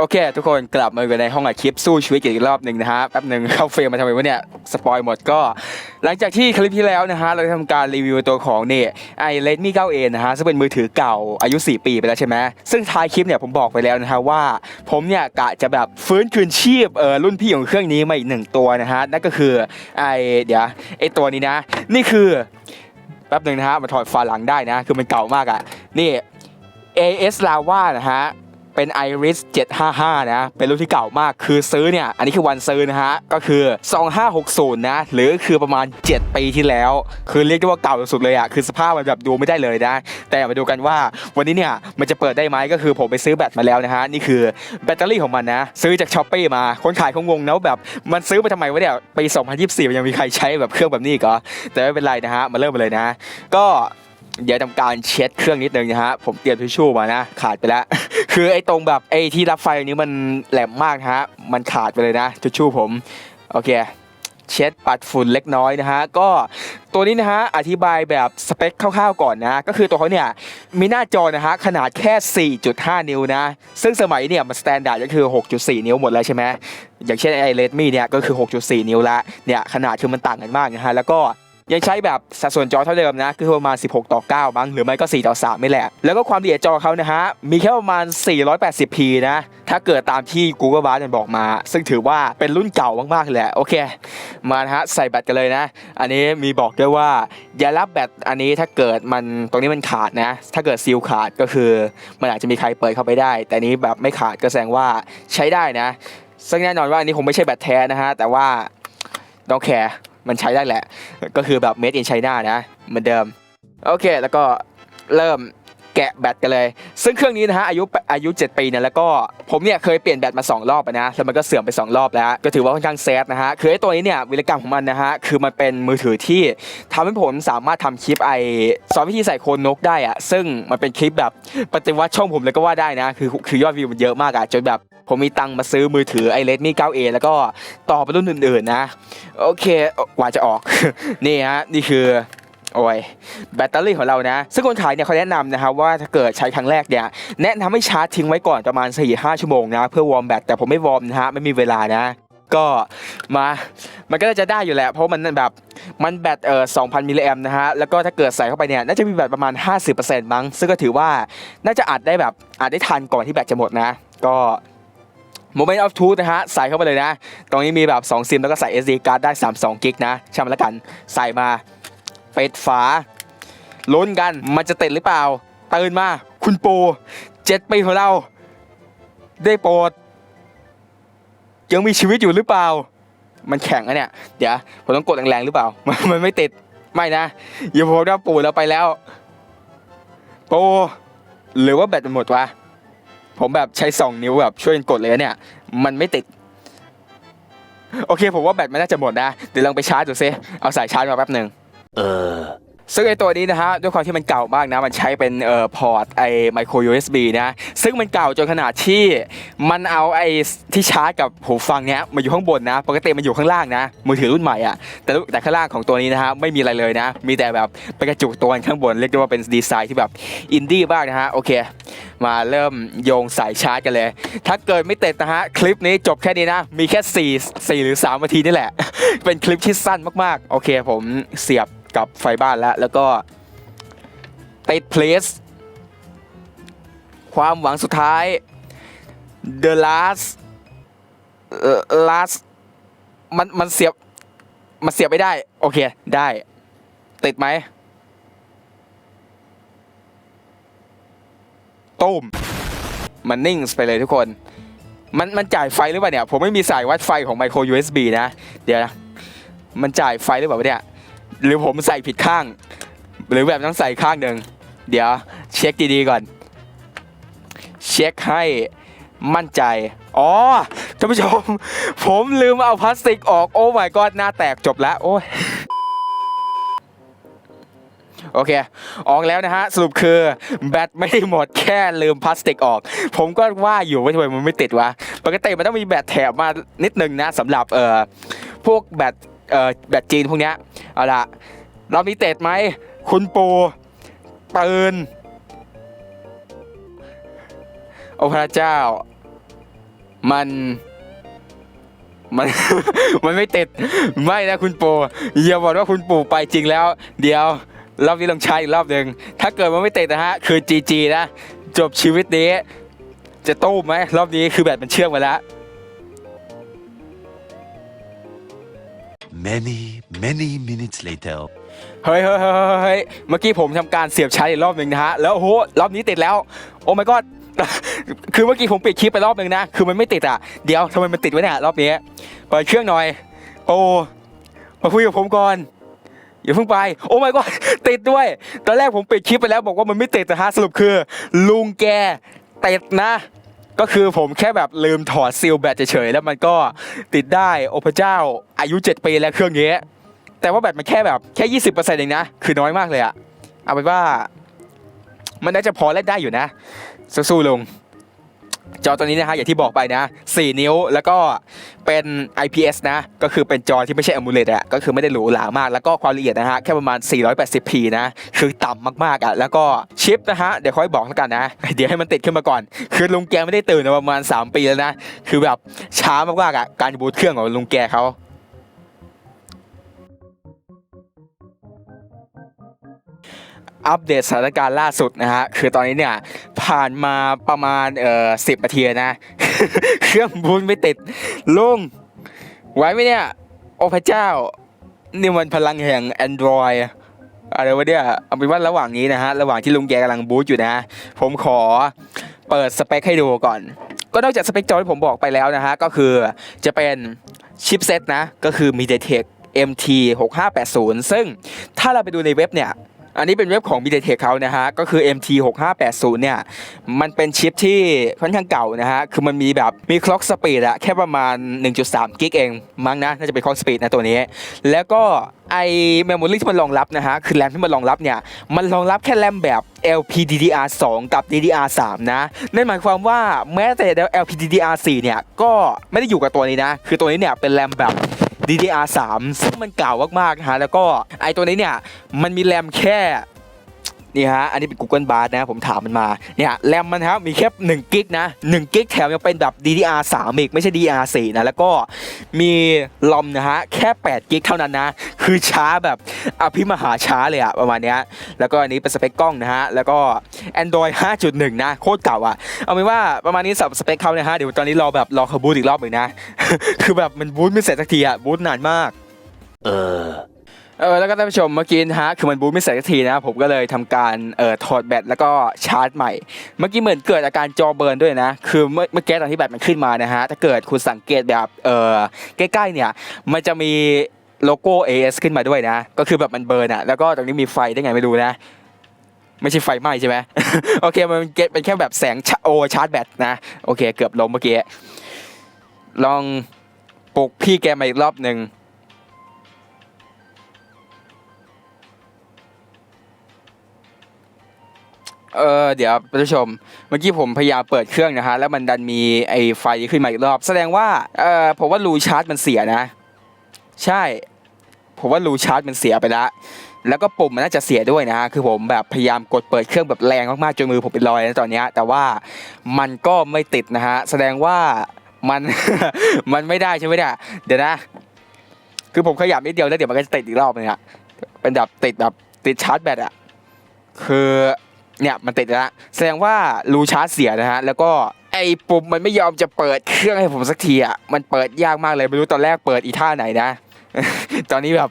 โอเค ทุกคนกลับมาอยู่ในห้องอัดคลิปสู้ชีวิตอีกรอบหนึ่งนะฮะแป๊บหนึ่งเข้าเฟรมมาทำไมวะเนี่ยสปอยหมดก็ หลังจากที่คลิปที่แล้วนะฮะเราทำการรีวิวตัวของนี่ไอเลดมี่ 9A นะฮะซึ่งเป็นมือถือเก่าอายุ 4 ปีไปแล้วใช่ไหมซึ่งท้ายคลิปเนี่ยผมบอกไปแล้วนะฮะว่า ผมเนี่ยกะจะแบบฟื้นคืนชีพเออรุ่นพี่ของเครื่องนี้มาอีกหนึ่งตัวนะฮะนั่นก็คือไอเดี๋ยวไอตัวนี้นะ นี่คือแป๊บหนึ่งนะฮะมาถอดฝาหลังได้นะ คือมันเก่ามากอะนี่ AS Lava นะฮะ เป็น Iris 755 นะ เป็นรุ่นที่เก่ามาก คือซื้อเนี่ย อันนี้คือวันซื้อนะฮะ ก็คือ 2560 นะ หรือคือประมาณ 7 ปีที่แล้ว คือเรียกได้ว่าเก่าสุดเลยอะคือสภาพมันแบบดูไม่ได้เลยนะ แต่มาดูกันว่าวันนี้เนี่ย มันจะเปิดได้ไหมก็คือผมไปซื้อแบตมาแล้วนะฮะ นี่คือแบตเตอรี่ของมันนะ ซื้อจากช้อปปี้มา คนขายเขางงนะแบบมันซื้อมาทำไมวะเนี่ยปี 2024มันยังมีใครใช้แบบเครื่องแบบนี้อีก็แต่ไม่เป็นไรนะฮะ มาเริ่มเลยนะ ก็ เดี๋ยวทำการเช็ดเครื่องนิดนึงนะฮะ ผมเตรียมทิชชู่มานะ ขาดไปแล้ว คือไอ้ตรงแบบไอ้ที่รับไฟนี้มันแหลมมากนะฮะ มันขาดไปเลยนะทิชชู่ผม โอเค เช็ดปัดฝุ่นเล็กน้อยนะฮะ ก็ตัวนี้นะฮะ อธิบายแบบสเปคคร่าวๆก่อนนะ ก็คือตัวเขาเนี่ย มีหน้าจอนะฮะ ขนาดแค่ 4.5 นิ้วนะ ซึ่งสมัยเนี่ยมันสแตนดาร์ดก็คือ 6.4 นิ้วหมดแล้วใช่ไหมอย่างเช่นไอ้เลดมี่เนี่ยก็คือ 6.4 นิ้วละเนี่ยขนาดคือมันต่างกันมากนะฮะแล้วก็ ยังใช้แบบสัดส่วนจอเท่าเดิมนะ คือประมาณ 16 ต่อ9มั้งหรือไม่ก็ 4 ต่อ 3 ไม่แหละ แล้วก็ความละเอียดจอเขานะฮะ มีแค่ประมาณ 480p นะ ถ้าเกิดตามที่ Google b a r บอกมา ซึ่งถือว่าเป็นรุ่นเก่ามากๆแหละ โอเค มานะฮะ ใส่แบตกันเลยนะ อันนี้มีบอกด้วยว่า อย่ารับแบตอันนี้ถ้าเกิดมันตรงนี้มันขาดนะ ถ้าเกิดซีลขาดก็คือมันอาจจะมีใครเปิดเข้าไปได้ แต่นี้แบบไม่ขาดก็แสดงว่าใช้ได้นะซึ่งแน่นอนว่าอันนี้คงไม่ใช่แบตแท้นะฮะแต่ว่า don't care มันใช้ได้แหละ ก็คือแบบ made in China นะ เหมือนเดิม โอเค แล้วก็เริ่ม แกะแบตกันเลย ซึ่งเครื่องนี้นะฮะอายุอายุ 7 ปีเนี่ยแล้วก็ผมเนี่ยเคยเปลี่ยนแบตมา 2 รอบนะแล้วมันก็เสื่อมไป 2 รอบแล้ว ก็ถือว่าค่อนข้างแซดนะฮะคือไอ้ตัวนี้เนี่ยวิรกรรมของมันนะฮะคือมันเป็นมือถือที่ทำให้ผมสามารถทำคลิปไอสอนวิธีใส่โคนนกได้อะซึ่งมันเป็นคลิปแบบปฏิวัติช่องผมเลยก็ว่าได้นะคือคือยอดวิวมันเยอะมากอะจนแบบผมมีตังค์มาซื้อมือถือไอเลดมี่ 9A แล้วก็ต่อไปรุ่นอื่นๆนะ โอเคกว่าจะออก นี่ฮะ นี่คือ โอ้ยแบตเตอรี่ของเรานะ ซึ่งคนขายเนี่ยเขาแนะนำนะครับว่าถ้าเกิดใช้ครั้งแรกเนี่ยแนะนำให้ชาร์จทิ้งไว้ก่อนประมาณ 4-5 ชั่วโมงนะเพื่อวอร์มแบตแต่ผมไม่วอร์มนะฮะไม่มีเวลานะก็มา มันก็จะได้อยู่แหละ เพราะมันแบบ มันแบตเอ่อ2,000 มิลลิแอมนะฮะ แล้วก็ถ้าเกิดใส่เข้าไปเนี่ย น่าจะมีแบตประมาณ 50%มั้ง ซึ่งก็ถือว่า น่าจะอัดได้แบบ อัดได้ทันก่อนที่แบตจะหมดนะ ก็ Moment of Truth นะฮะ ใส่เข้าไปเลยนะ ตรงนี้มีแบบ 2 ซิม แล้วก็ใส่ SD card ได้ 32กิกนะช่างมันละกัน ใส่มา เปิดฝา ลุ้นกันมันจะติดหรือเปล่าตื่นมา คุณปูเจ็ดปีของเรา ได้โปรดยังมีชีวิตอยู่หรือเปล่า มันแข็งอะเนี่ย เดี๋ยวผมต้องกดแรงๆหรือเปล่า มันไม่ติด ไม่นะอย่าบอกว่าปูเราไปแล้วปูหรือว่าแบตมันหมดวะ ผมแบบใช้สองนิ้วแบบช่วยกดเลยนะเนี่ย มันไม่ติด โอเคผมว่าแบตมันน่าจะหมดนะ เดี๋ยวลองไปชาร์จดูซิ เอาสายชาร์จมาแป๊บหนึ่ง Uh. ซึ่งไอตัวนี้นะฮะด้วยความที่มันเก่ามากนะ มันใช้เป็นเอ่อพอร์ตไอไมโคร USB นะ ซึ่งมันเก่าจนขนาดที่มันเอาไอที่ชาร์จกับหูฟังเนี้ยมาอยู่ข้างบนนะ ปกติมันอยู่ข้างล่างนะ มือถือรุ่นใหม่อะ แต่แต่ข้างล่างของตัวนี้นะฮะไม่มีอะไรเลยนะ มีแต่แบบไปกระจุกตัวข้างบน เรียกได้ว่าเป็นดีไซน์ที่แบบอินดี้บ้างนะฮะ โอเค มาเริ่มโยงสายชาร์จกันเลย ถ้าเกิดไม่เติดนะฮะคลิปนี้จบแค่นี้นะ มีแค่ 4 4 หรือ3นาทีนี่แหละ เป็นคลิปที่สั้นมากๆ โอเค ผมเสียบ กับไฟบ้านแล้ว แล้วก็ติดเพลสความหวังสุดท้าย The last เอ่อ last มันมันเสียบ มันเสียบไม่ได้ โอเค ได้ ติดไหมตุ้มมันนิ่งไปเลยทุกคน มันมันจ่ายไฟหรือเปล่าเนี่ย ผมไม่มีสายวัดไฟของ micro USB นะ เดี๋ยวนะ มันจ่ายไฟหรือเปล่าเนี่ย หรือผมใส่ผิดข้าง หรือแบบต้องใส่ข้างหนึ่งเดี๋ยวเช็คดีๆก่อน เช็คให้มั่นใจ อ๋อท่านผู้ชม ผมลืมเอาพลาสติกออก โอ้ my god หน้าแตกจบแล้ว โอ้ยโอเค ออกแล้วนะฮะ สรุปคือแบตไม่ได้หมดแค่ลืมพลาสติกออก ผมก็ว่าอยู่ว่าทำไมมันไม่ติดวะ ปกติมันต้องมีแบตแถมมานิดนึงนะสำหรับเอ่อพวกแบตเอ่อแบตจีนพวกเนี้ย เอาละเรามีเตดไหม คุณปูปืน โอ้พระเจ้า มัน มัน มันไม่ติด ไม่นะคุณปูอย่าบอกว่าคุณปู่ไปจริงแล้ว เดี๋ยว รอบนี้ลองใช้อีกรอบหนึ่ง ถ้าเกิดมันไม่ติดนะฮะ คือ GG นะ จบชีวิตนี้ จะตู้มไหม รอบนี้คือแบตมันเชื่อมไปแล้ว Many, many minutes later. เฮ้ยเฮ้ยเฮ้ยเฮ้ยเฮ้ยเมื่อกี้ผมทำการเสียบชาร์จอีกรอบหนึ่งนะฮะ แล้วโอ้โหรอบนี้ติดแล้ว โอ้ my god คือเมื่อกี้ผมปิดคลิปไปรอบหนึ่งนะ คือมันไม่ติดอะ เดี๋ยวทำไมมันติดวะเนี่ยรอบนี้เปิดเครื่องหน่อย โอ้ มาคุยกับผมก่อน อย่าเพิ่งไป โอ้ my god ติดด้วย ตอนแรกผมปิดคลิปไปแล้วบอกว่ามันไม่ติดนะฮะ สรุปคือ ลุงแกติดนะ ก็คือผมแค่แบบลืมถอดซีลแบตเฉยๆแล้วมันก็ติดได้โอ้พระเจ้าอายุ 7 ปีแล้วเครื่องนี้แต่ว่าแบตมันแค่แบบแค่ 20%เองนะ คือน้อยมากเลยอะเอาเป็นว่า มันน่าจะพอเล่นได้อยู่นะสู้ๆลง จอตัวนี้นะฮะอย่างที่บอกไปนะ 4 นิ้วแล้วก็เป็น IPS นะ ก็คือเป็นจอที่ไม่ใช่ AMOLED อะก็คือไม่ได้หรูหรามาก แล้วก็ความละเอียดนะฮะแค่ประมาณ 480p นะ คือต่ำมากๆอะแล้วก็ชิปนะฮะเดี๋ยวค่อยบอกแล้วกันนะ เดี๋ยวให้มันติดขึ้นมาก่อน คือลุงแกไม่ได้ตื่นประมาณ 3 ปีแล้วนะ คือแบบช้ามากๆอะการบูตเครื่องของลุงแกเขาอัปเดตสถานการณ์ล่าสุดนะฮะ คือตอนนี้เนี่ย ผ่านมาประมาณเอ่อสิบนาทีนะ เครื่องบูนไม่ติดลุงไหวไหมเนี่ย โอ้พระเจ้า นี่มันพลังแห่ง Android อะไรวะเนี่ยเอาเป็นว่าระหว่างนี้นะฮะ ระหว่างที่ลุงแกกำลังบูตอยู่นะ ผมขอเปิดสเปคให้ดูก่อน ก็นอกจากสเปคจอที่ผมบอกไปแล้วนะฮะ ก็คือจะเป็นชิปเซตนะ ก็คือ MediaTek MT 6580 ซึ่งถ้าเราไปดูในเว็บเนี่ย อันนี้เป็นเว็บของ MediaTek เขานะฮะก็คือ MT 6580 เนี่ยมันเป็นชิปที่ค่อนข้างเก่านะฮะคือมันมีแบบมี clock speed อะแค่ประมาณ 1.3 กิกเองมั้งนะน่าจะเป็น clock speed นะตัวนี้ แล้วก็ไอ memory ที่มันรองรับนะฮะคือแรมที่มันรองรับเนี่ยมันรองรับแค่แรมแบบ LPDDR2 กับ DDR3 นะนั่นหมายความว่าแม้แต่ LPDDR4 เนี่ยก็ไม่ได้อยู่กับตัวนี้นะ คือตัวนี้เนี่ยเป็นแรมแบบ DDR3 ซึ่งมันเก่ามากๆนะฮะแล้วก็ไอตัวนี้เนี่ยมันมีแรมแค่ นี่ฮะ อันนี้เป็น Google Bard นะผมถามมันมา เนี่ยแรมมันครับมีแค่1กิกนะ1กิกแถมยังเป็นแบบ DDR3 อีกไม่ใช่ DDR4 นะ แล้วก็มีลอมนะฮะ แค่8กิกเท่านั้นนะ คือช้าแบบอภิมหาช้าเลยอะประมาณเนี้ยแล้วก็อันนี้เป็นสเปคกล้องนะฮะ แล้วก็ Android 5.1 นะ โคตรเก่าอะเอาเป็นว่าประมาณนี้สำหรับสเปคเขานะฮะ เดี๋ยวตอนนี้รอแบบรอเขาบูตอีกรอบหนึ่งนะ คือแบบมันบูตไม่เสร็จสักทีอะบูตนานมาก Uh. เออแล้วก็ท่านผู้ชมเมื่อกี้นะฮะคือมันบูทไม่เสร็จสักทีนะผมก็เลยทำการเอ่อถอดแบตแล้วก็ชาร์จใหม่ เมื่อกี้เหมือนเกิดอาการจอเบิร์นด้วยนะ คือเมื่อเมื่อกี้ตอนที่แบตมันขึ้นมานะฮะถ้าเกิดคุณสังเกตแบบเอ่อใกล้ๆเนี่ยมันจะมีโลโก้ AS ขึ้นมาด้วยนะ ก็คือแบบมันเบิร์นอะแล้วก็ตรงนี้มีไฟได้ไงไม่รู้นะไม่ใช่ไฟไหม้ใช่ไหมโอเคมันเก็ตเป็นแค่แบบแสงโอชาร์จแบตนะโอเค เกือบล้มเมื่อกี้ลองปลุกพี่แกมาอีกรอบหนึ่ง เออเดี๋ยวผู้ชม เมื่อกี้ผมพยายามเปิดเครื่องนะฮะแล้วมันดันมีไอ้ไฟขึ้นมาอีกรอบ แสดงว่าเออผมว่ารูชาร์จมันเสียนะ ใช่ ผมว่ารูชาร์จมันเสียไปแล้วแล้วก็ปุ่มมันน่าจะเสียด้วยนะฮะคือผมแบบพยายามกดเปิดเครื่องแบบแรงมากๆจนมือผมเป็นรอยนะตอนนี้แต่ว่ามันก็ไม่ติดนะฮะแสดงว่ามันมันไม่ได้ใช่ไหมเนี่ยเดี๋ยวนะ คือผมขยับนิดเดียวแล้วเดี๋ยวมันก็จะติดอีกรอบนึงอะเป็นแบบติดแบบติดชาร์จแบตอะคือ เนี่ยมันติดแล้วแสดงว่ารูชาร์จเสียนะฮะแล้วก็ไอ้ปุ่มมันไม่ยอมจะเปิดเครื่องให้ผมสักทีอะมันเปิดยากมากเลยไม่รู้ตอนแรกเปิดอีท่าไหนนะ ตอนนี้แบบ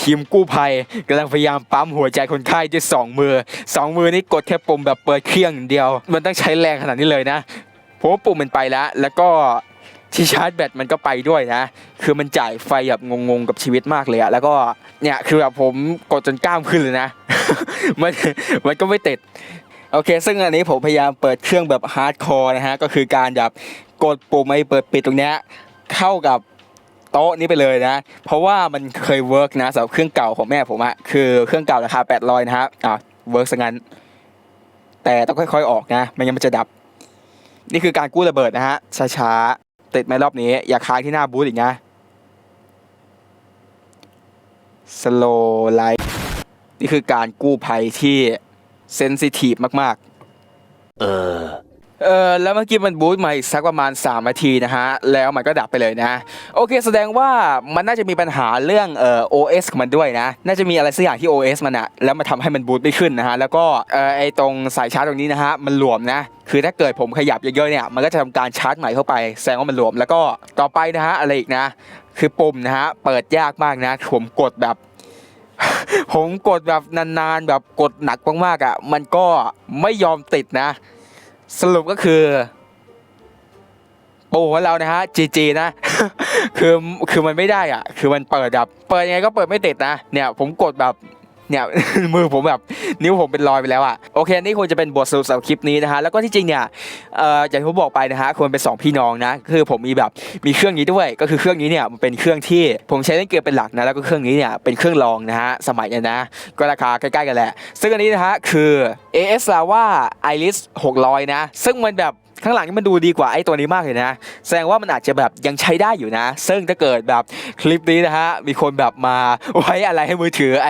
ทีมกู้ภัยกำลังพยายามปั๊มหัวใจคนไข้ด้วยสองมือสองมือนี่กดแค่ปุ่มแบบเปิดเครื่องเดียว มันต้องใช้แรงขนาดนี้เลยนะเพราะว่าปุ่มมันไปแล้ว แล้วก็ที่ชาร์จแบตมันก็ไปด้วยนะ คือมันจ่ายไฟแบบงงๆกับชีวิตมากเลยอะแล้วก็เนี่ยคือแบบผมกดจนกล้ามขึ้นเลยนะ มันมันก็ไม่ติดโอเค ซึ่งอันนี้ผมพยายามเปิดเครื่องแบบฮาร์ดคอร์นะฮะ ก็คือการแบบกดปุ่มไอ้เปิดปิดตรงเนี้ยเข้ากับโต๊ะนี้ไปเลยนะ เพราะว่ามันเคยเวิร์กนะสำหรับเครื่องเก่าของแม่ผมอะคือเครื่องเก่าราคา800นะฮะอะเวิร์กซะงั้น แต่ต้องค่อยๆออกนะไม่งั้นมันจะดับ นี่คือการกู้ระเบิดนะฮะช้าๆติดไหมรอบนี้ อย่าค้างที่หน้าบูธอีกนะ slow light นี่คือการกู้ภัยที่เซนซิทีฟมาก Uh. ๆเออแล้วเมื่อกี้มันบูตมาอีกสักประมาณ 3 นาทีนะฮะ แล้วมันก็ดับไปเลยนะ โอเค แสดงว่ามันน่าจะมีปัญหาเรื่องเอ่อ OS ของมันด้วยนะ น่าจะมีอะไรสักอย่างที่ OS มันอะแล้วมันทำให้มันบูตไม่ขึ้นนะฮะ แล้วก็เอ่อไอตรงสายชาร์จตรงนี้นะฮะ มันหลวมนะ คือถ้าเกิดผมขยับเยอะๆเนี่ย มันก็จะทำการชาร์จใหม่เข้าไป แสดงว่ามันหลวม แล้วก็ต่อไปนะฮะ อะไรอีกนะ คือปุ่มนะฮะ เปิดยากมากนะ ผมกดแบบ ผมกดแบบนานๆแบบกดหนักมากๆอะ มันก็ไม่ยอมติดนะ สรุปก็คือโอ้ของเรานะฮะจีจีนะ คือคือมันไม่ได้อะ คือมันเปิดแบบเปิดยังไงก็เปิดไม่ติดนะ เนี่ยผมกดแบบ เนี่ย มือผมแบบนิ้วผมเป็นรอยไปแล้วอะโอเคอันนี่ควรจะเป็นบทสรุปสำหรับคลิปนี้นะฮะแล้วก็ที่จริงเนี่ยเอ่ออย่างที่ผมบอกไปนะฮะควรเป็นสองพี่น้องนะคือผมมีแบบมีเครื่องนี้ด้วย ก็คือเครื่องนี้เนี่ยมันเป็นเครื่องที่ผมใช้เล่นเกมเป็นหลักนะแล้วก็เครื่องนี้เนี่ยเป็นเครื่องรองนะฮะสมัยเนี้ยนะก็ราคาใกล้ๆกันแหละ ซึ่งอันนี้นะฮะคือ AS Lava Iris 600 นะ ซึ่งมันแบบ ข้างหลังนี่มันดูดีกว่าไอ้ตัวนี้มากเลยนะ แสดงว่ามันอาจจะแบบยังใช้ได้อยู่นะ ซึ่งถ้าเกิดแบบคลิปนี้นะฮะ มีคนแบบมาไว้อะไรให้มือถือไอ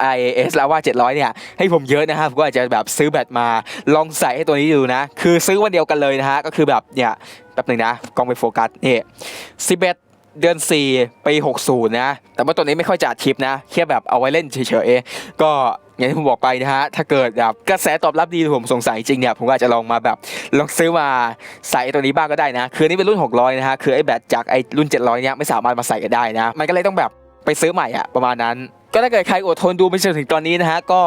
ไอเอสลาว่า700เนี่ย ให้ผมเยอะนะฮะ ผมก็อาจจะแบบซื้อแบตมาลองใส่ให้ตัวนี้ดูนะ คือซื้อวันเดียวกันเลยนะฮะ ก็คือแบบเนี่ยแป๊บหนึ่งนะกล้องไปโฟกัสนี่สิบเอ็ด เดือน 4 ปี 60 นะ แต่ว่าตัวนี้ไม่ค่อยจะอัดคลิปนะแค่แบบเอาไว้เล่นเฉยๆก็อย่างที่ผมบอกไปนะฮะ ถ้าเกิดแบบกระแสตอบรับดีผมสงสัยจริงเนี่ยผมก็อาจจะลองมาแบบลองซื้อมาใส่ตัวนี้บ้างก็ได้นะ คือนี่เป็นรุ่น 600 นะฮะ คือไอ้แบตจากไอ้รุ่น 700 เนี่ยไม่สามารถมาใส่กันได้นะ มันก็เลยต้องแบบไปซื้อใหม่อะประมาณนั้น ก็ถ้าเกิดใครอดทนดูไปจนถึงตอนนี้นะฮะก็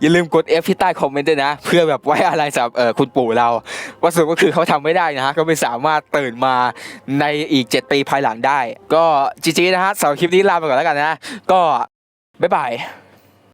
อย่าลืมกด F ที่ใต้คอมเมนต์ด้วยนะ เพื่อแบบไว้อะไรสำหรับเออคุณปู่เราว่าสรุก็คือเขาทำไม่ได้นะฮะก็ไม่สามารถตื่นมาในอีก 7 ปีภายหลังได้ ก็จริงๆนะฮะสำหรับคลิปนี้ลาไปก่อนแล้วกันนะ ก็บ๊ายบาย